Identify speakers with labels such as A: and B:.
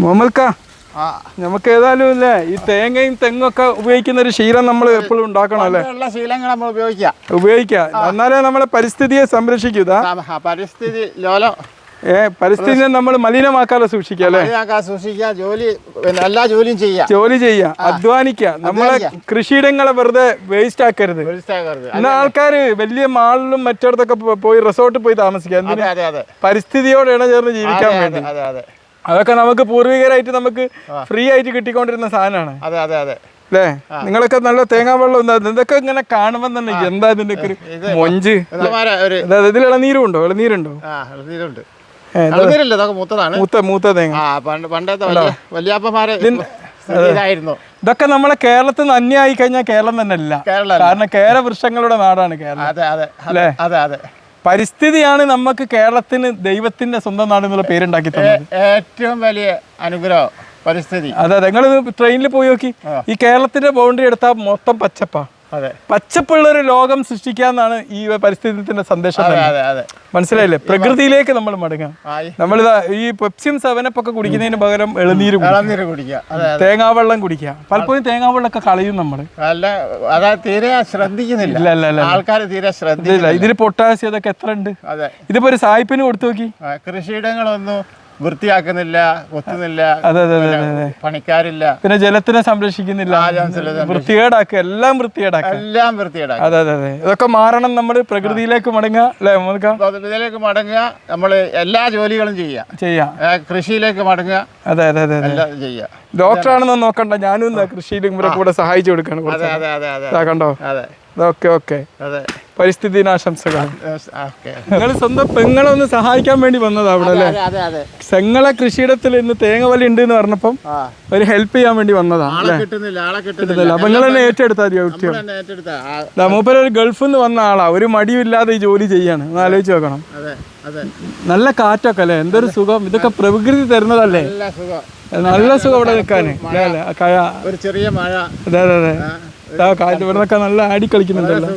A: മുഹമ്മദ് കാ
B: ആ.
A: നമുക്ക് ഏതായാലും ഇല്ലേ ഈ തേങ്ങയും തെങ്ങും ഒക്കെ ഉപയോഗിക്കുന്ന ഒരു ശീലം നമ്മൾ എപ്പോഴും ഉണ്ടാക്കണം അല്ലേ?
B: ശീലങ്ങൾ നമ്മൾ ഉപയോഗിക്കാം
A: എന്നാലേ നമ്മളെ പരിസ്ഥിതിയെ
B: സംരക്ഷിക്കുക പരിസ്ഥിതി ലോലം.
A: ഏ പരിസ്ഥിതിയെ നമ്മൾ മലിനമാക്കാതെ സൂക്ഷിക്കുക അല്ലേ?
B: സൂക്ഷിക്കുക ജോലി എല്ലാ ജോലിയും ചെയ്യാം
A: ജോലി ചെയ്യുക അധ്വാനിക്കുക. നമ്മളെ കൃഷിയിടങ്ങളെ വെറുതെ വേസ്റ്റ് ആക്കരുത്. എന്നാൽ ആൾക്കാർ വലിയ മാളിലും മറ്റിടത്തൊക്കെ പോയി റിസോർട്ടിൽ പോയി താമസിക്കുക. പരിസ്ഥിതിയോട് ഇണചേർന്ന് ജീവിക്കാൻ വേണ്ടി.
B: അതെ അതെ.
A: അതൊക്കെ നമുക്ക് പൂർവികരായിട്ട് നമുക്ക് ഫ്രീ ആയിട്ട് കിട്ടിക്കൊണ്ടിരുന്ന സാധനമാണ്.
B: അതെ അതെ അതെ.
A: അല്ലേ നിങ്ങളൊക്കെ നല്ല തേങ്ങാ വെള്ളം എന്താ ഇതൊക്കെ ഇങ്ങനെ കാണുമ്പോൾ തന്നെ എന്താ ഇതിന്റെ ഒക്കെ ഒരു മൊഞ്ച്? ഇതിൽ ഇളനീരും ഉണ്ടോ ഇളനീരുണ്ടോ.
B: മൂത്തതാണ്?
A: മൂത്ത മൂത്ത തേങ്ങ.
B: പണ്ടത്തെ വലിയ വല്യാപ്പന്മാരെ ഇതായിരുന്നു.
A: ഇതൊക്കെ നമ്മളെ കേരളത്തിൽ നിന്ന് അന്യായി കഴിഞ്ഞാൽ കേരളം തന്നെ അല്ല
B: കേരള
A: കാരണം കേരവൃക്ഷങ്ങളുടെ നാടാണ് കേരളം.
B: അതെ അതെ. അതെ അതെ.
A: പരിസ്ഥിതിയാണ് നമുക്ക് കേരളത്തിന് ദൈവത്തിന്റെ സ്വന്തം നാട് എന്നുള്ള പേരുണ്ടാക്കി തന്നത്.
B: ഏറ്റവും വലിയ അനുഗ്രഹം പരിസ്ഥിതി.
A: അതെ നിങ്ങൾ ട്രെയിനിൽ പോയി നോക്കി. ഈ കേരളത്തിന്റെ ബൗണ്ടറി എടുത്താൽ മൊത്തം പച്ചപ്പാ.
B: അതെ.
A: പച്ചപ്പുള്ള ഒരു ലോകം സൃഷ്ടിക്കാന്നാണ് ഈ പരിസ്ഥിതിത്തിന്റെ സന്ദേശം മനസ്സിലായില്ലേ? പ്രകൃതിയിലേക്ക് നമ്മൾ മടങ്ങാം.
B: നമ്മൾ ഈ
A: നമ്മളിതാ ഈ പെപ്സിയും സെവനപ്പ് ഒക്കെ കുടിക്കുന്നതിന് പകരം ഇളനീര് കുടിക്കുക.
B: ഇളനീര് കുടിക്കുക. പലപ്പോഴും
A: തേങ്ങാവെള്ളം തേങ്ങാവെള്ളമൊക്കെ കളയും
B: നമ്മൾ തീരെ ശ്രദ്ധിക്കുന്നില്ല. ആൾക്കാർ തീരെ ശ്രദ്ധിക്കില്ല
A: ഇതിൽ പൊട്ടാസ്യം ഇതൊക്കെ എത്ര ഉണ്ട് ഇതിപ്പോ ഒരു സായിപ്പിന് കൊടുത്തു നോക്കി.
B: കൃഷിയിടങ്ങളൊന്നും വൃത്തിയാക്കുന്നില്ല
A: അതെ
B: പണിക്കാരില്ല.
A: പിന്നെ ജലത്തിനെ സംരക്ഷിക്കുന്നില്ല. വൃത്തികേടാക്കുക എല്ലാം വൃത്തികേടാക്കുക.
B: എല്ലാം വൃത്തികേടാക്കുക.
A: അതെ അതെ അതെ. ഇതൊക്കെ മാറണം നമ്മൾ പ്രകൃതിയിലേക്ക് മടങ്ങുക അല്ലേ നമുക്ക്
B: പ്രകൃതിയിലേക്ക് മടങ്ങുക നമ്മൾ എല്ലാ ജോലികളും ചെയ്യുക.
A: ചെയ്യാം.
B: കൃഷിയിലേക്ക് മടങ്ങുക.
A: അതെ അതെ അതെ ചെയ്യാം
B: എല്ലാം ചെയ്യുക.
A: ഡോക്ടറാണെന്ന് നോക്കണ്ട ഞാനും കൃഷിയിലും കൂടെ സഹായിച്ചു കൊടുക്കണം
B: അതെ അതെ അതെ അതെ.
A: ഇതാ കണ്ടോ?
B: അതെ.
A: Okay okay.
B: അതെ.
A: പരിസ്ഥിതി ദിനാശംസകൾ നിങ്ങൾ സ്വന്തം പെങ്ങളെ ഒന്ന് സഹായിക്കാൻ വേണ്ടി വന്നതാ അവിടെ അല്ലേ? സെങ്ങളെ കൃഷിയിടത്തിൽ ഇന്ന് തേങ്ങ വലി ഉണ്ട് എന്ന് പറഞ്ഞപ്പം ഒരു ഹെൽപ്പ് ചെയ്യാൻ വേണ്ടി വന്നതാ
B: കിട്ടുന്നില്ല
A: അപ്പൊ നിങ്ങൾ തന്നെ ഏറ്റെടുത്താ മൂപ്പര് ഒരു ഗൾഫിൽ നിന്ന് വന്ന ആളാ. ഒരു മടിയില്ലാതെ ഈ ജോലി ചെയ്യാണ്. ഒന്ന് ആലോചിച്ച് നോക്കണം. നല്ല കാറ്റൊക്കെ അല്ലേ? എന്തൊരു സുഖം. ഇതൊക്കെ പ്രകൃതി തരുന്നതല്ലേ?
B: നല്ല സുഖം.
A: അവിടെ ഇവിടെ നിൽക്കാന് കഴ
B: ഒരു ചെറിയ മഴ.
A: അതെ അതെ അതെ. കാറ്റ് ഇവിടെ നിന്നൊക്കെ നല്ല ആടി കളിക്കുന്നുണ്ടല്ലോ.